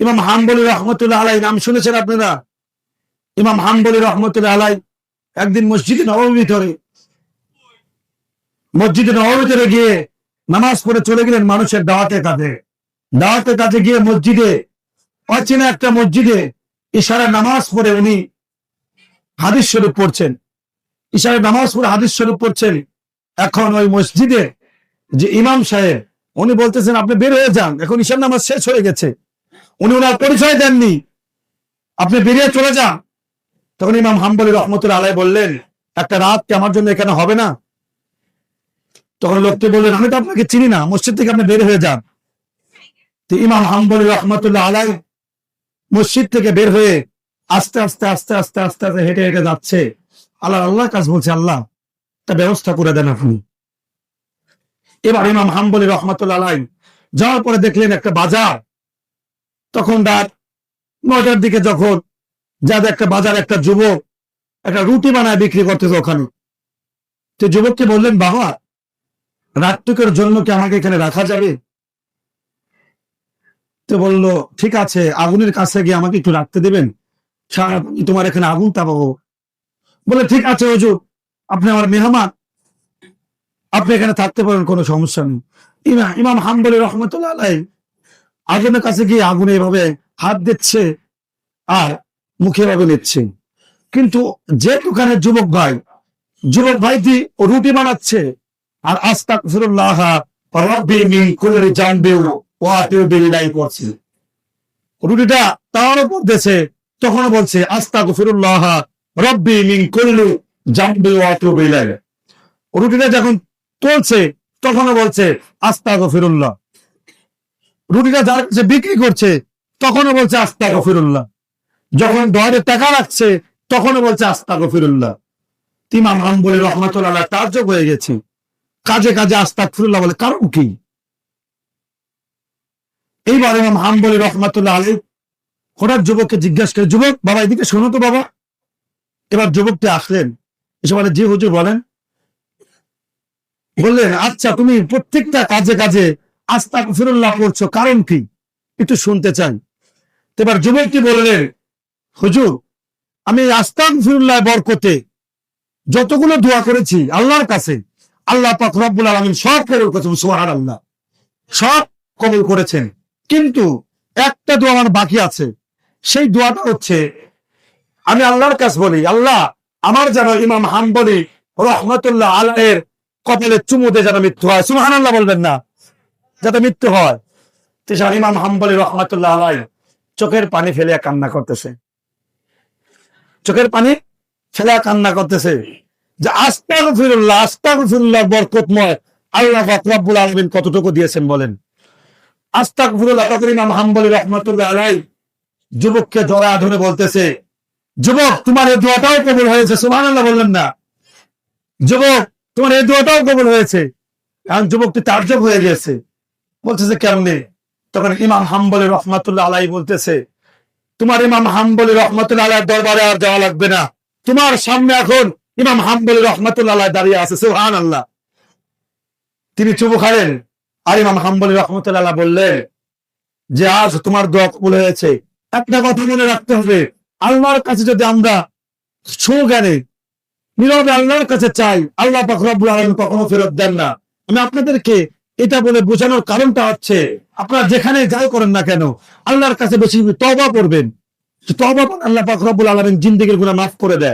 ইমাম হাম্বলি রহমতুল্লাহ আলাই নাম শুনেছেন আপনারা? ইমাম হাম্বলি রহমতুল্লাহ আলাই একদিন মসজিদে নবমী ভিতরে, মসজিদে নবমী ভিতরে গিয়ে নামাজ পড়ে চলে গেলেন মানুষের দাওয়াতে কাজে। দাওয়াতে কাজে গিয়ে মসজিদে, অচেনা একটা মসজিদে ইশারা নামাজ পড়ে উনি হাদিস শরীফ পড়ছেন। ইশারা নামাজ পড়ে হাদিস শরীফ পড়ছেন। এখন ওই মসজিদে যে ইমাম সাহেব, উনি বলতেছেন, আপনি বের হয়ে যান, এখন ঈশার নামাজ শেষ হয়ে গেছে। উনি ওনার পরিচয় দেননি। আপনি বেরিয়ে চলে যান। তখন ইমাম হাম্বলি রহমতুল্লাহ আলাই বললেন, একটা রাত কি আমার জন্য এখানে হবে না? তখন লোকটি বললেন, আমি তো আপনাকে চিনি না, মসজিদ থেকে আপনি বের হয়ে যান। ইমাম হাম্বলি রহমতুল্লাহ আলাই মসজিদ থেকে বের হয়ে আস্তে আস্তে আস্তে আস্তে আস্তে আস্তে হেঁটে হেঁটে যাচ্ছে। আল্লাহ আল্লাহ কাজ বলছে, আল্লাহ তা ব্যবস্থা করে দেন আপনি। এবার ইমাম হাম্বলি রহমতুল্লাহ আলাই যাওয়ার পরে দেখলেন একটা বাজার। তখন রাত নয়টার দিকে যখন যাদের একটা বাজার একটা যুবক একটা রুটি বানায় বিক্রি করতেছে ওখানে। তো যুবককে বললেন, বাবা রাতটুকের জন্য কি আমাকে এখানে রাখা যাবে? তো বলল, ঠিক আছে, আগুনের কাছে গিয়ে আমাকে একটু রাখতে দেবেন। তোমার এখানে আগুন তাপাবো। বলে, ঠিক আছে অজু আপনি আমার মেহমান। আপনি এখানে থাকতে পারেন, কোনো সমস্যা নেই। ইমাম হাম্বলি রহমতুল্লাহ আগুনের কাছে গিয়ে আগুনে এভাবে হাত দিচ্ছে আর মুখে এভাবে নিচ্ছে। কিন্তু যে দোকানের যুবক ভাই, যুবক ভাইটি রুটি বানাচ্ছে আর বিল্লাহি করছে রুটিটা তার বলছে জানবি রুটিটা যখন তুলছে, তখনও বলছে আস্তাক ফিরুল্লাহ রুটিটা যার কাছে বিক্রি করছে, তখনও বলছে, আস্তা গফিরুল্লাহ যখন দরে টাকা রাখছে, তখনও বলছে, আস্তা গফিরুল্লাহ তিমাম হাম্বলি রহমতুল্লাহ তার্জব হয়ে গেছে। কাজে কাজে আস্তাক ফিরুল্লাহ বলে, কারণ কি? এইবার ইমাম হাম্বলি রহমতুল্লাহ আলী হঠাৎ যুবককে জিজ্ঞাসা করে, যুবক, বাবা, এদিকে শোনো তো বাবা। এবার যুবকটি আসলেন, এসে বলে হুজুর, বলেন। বললেন আচ্ছা তুমি প্রত্যেকটা কাজে কাজে আস্তাক ফিরুল্লাহ করছ, কারণ কি? একটু শুনতে চাই। এবার যুবকটি বললেন? হুজুর, আমি আস্তাক ফিরুল্লাহ বরকতে যতগুলো দোয়া করেছি আল্লাহর কাছে, আল্লাহ পাক রব্বুল আলমিন সব কবুল করেছেন সোহার আল্লাহ সব কবুল করেছেন। কিন্তু একটা দোয়া আমার বাকি আছে। সেই দোয়াটা হচ্ছে, আমি আল্লাহর কাছে বলি, আল্লাহ আমার যেন ইমাম হাম্বলি রহমতুল্লাহ আল্লাহের কপালে চুমুতে যেন মৃত্যু হয়। সুহান আল্লাহ বলবেন না। যাতে মৃত্যু হয়। তেসার ইমাম হাম্বলি রহমাতুল্লাহ আলাই চোখের পানি ফেলে কান্না করতেছে। চোখের পানি ফেলে কান্না করতেছে যে আস্তাগ ফিরুল্লাহ আস্তাগ ফিরুল্লাহ বরকতময় আল্লাহ ফাকরাবুল আলমিন কতটুকু দিয়েছেন বলেন। আস্তাগ ফিরুল্লাহ ইমাম হাম্বলি আলাই যুবককে জড়া ধরে বলতেছে, যুবক, তোমার এই দোয়াটাও কবুল হয়েছে। সুমান আল্লাহ বললেন না। যুবক, তোমার এই দোয়াটাও কবুল হয়েছে। এখন যুবকটি তার্জব হয়ে গেছে। বলতেছে কেমনে? তখন ইমাম হাম্বলি রহমাতুল্লাহ আলাই বলতেছে, তোমার ইমাম হাম্বলি রহমাতুল্লাহ আলাই দরবারে আর যাওয়া লাগবে না। তোমার সামনে এখন ইমাম হাম্বলি রহমাতুল্লাহ আলাই দাঁড়িয়ে আছে সুহান আল্লাহ তিনি চুবু খালেন আর ইমাম হাম্বলি রহমতুল্লাহ বললেন, যে আজ তোমার দোয়া কবুল হয়েছে, একটা কথা মনে রাখতে হবে। আল্লাহর কাছে যদি আমরা সুজ্ঞানে, নীরবে আল্লাহর কাছে চাই, আল্লাহ পাক রব্বুল আলামিন কখনো ফেরত দেন না। আমি আপনাদেরকে এটা বলে বোঝানোর কারণটা হচ্ছে, আপনারা যেখানে যাই করেন না কেন, আল্লাহর কাছে বেশি তবা করবেন। তবা আল্লাহ পাক রব্বুল আলামিন জিন্দিগির গুণা মাফ করে দেয়।